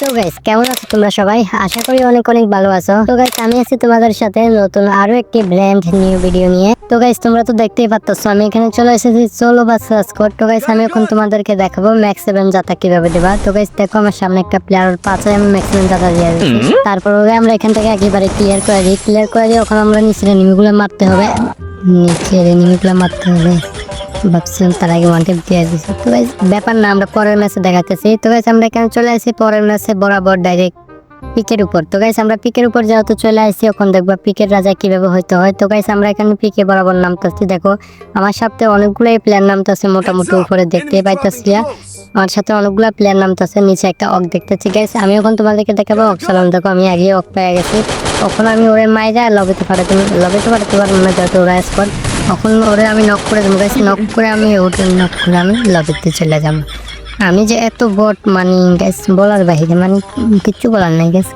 তো গাইস কেমন আছো তোমরা সবাই? আশা করি অনেক অনেক ভালো আছো। তো গাইস আমি আছি তোমাদের সাথে নতুন আরও একটি ব্র্যান্ড নিউ ভিডিও নিয়ে। তো গাইস তোমরা তো দেখতেই পাচ্ছ আমি এখানে চলে এসেছি চলো বা সার্চ কর তো গাইস আমি এখন তোমাদেরকে দেখাবো ম্যাক্স সেভেন যাতা কীভাবে দেবা। তো গাইস দেখো আমার সামনে একটা প্লেয়ার পাঁচে আমি ম্যাক্স সেভেন যাতা দিয়ে দিচ্ছি তারপর আমরা এখান থেকে একেবারে ক্লিয়ার করে দিই। ক্লিয়ার করে দিয়ে ওখানে আমরা নিচের এনিমিগুলো মারতে হবে। নিচের এনিমিগুলো মারতে হবে। ভাবছিলাম তার আগে ওয়ান টেপ দিয়ে দিচ্ছে তো গাইস ব্যাপার না, আমরা পরের ম্যাচে দেখাতেছি। তো গাইস আমরা এখানে চলে আসি পরের ম্যাচে বরাবর ডাইরেক্ট পিকের উপর। তো গাইস আমরা পিকের উপর যেহেতু চলে আসি ওখান দেখব পিকের রাজা কীভাবে হইতে হয়। তো গাইস আমরা এখানে পিকে বরাবর নামতেছি। দেখো, আমার সাথে অনেকগুলোই প্লেয়ার নামতেছে মোটামুটি উপরে দেখতে পাইতেছি আমার সাথে অনেকগুলো প্লেয়ার নামতেছে, নিচে একটা অক দেখতেছি। গাইস আমি এখন তোমাদেরকে দেখাবো অক সালাম দেখো, আমি আগে অক পেয়ে গেছি। তখন আমি ওরে মাইরা লবিতে পাঠাতে লবিতে পাঠাতে পারব না, যেহেতু ওরা স্পট তখন ওরে আমি নক করে দেবো গাইস নক করে আমি ওটা নক করে আমি লবিতে চলে যাব। আমি যে এত বট মানে গাইস বলার বাহিরে মানে কিচ্ছু বলার নাই গাইস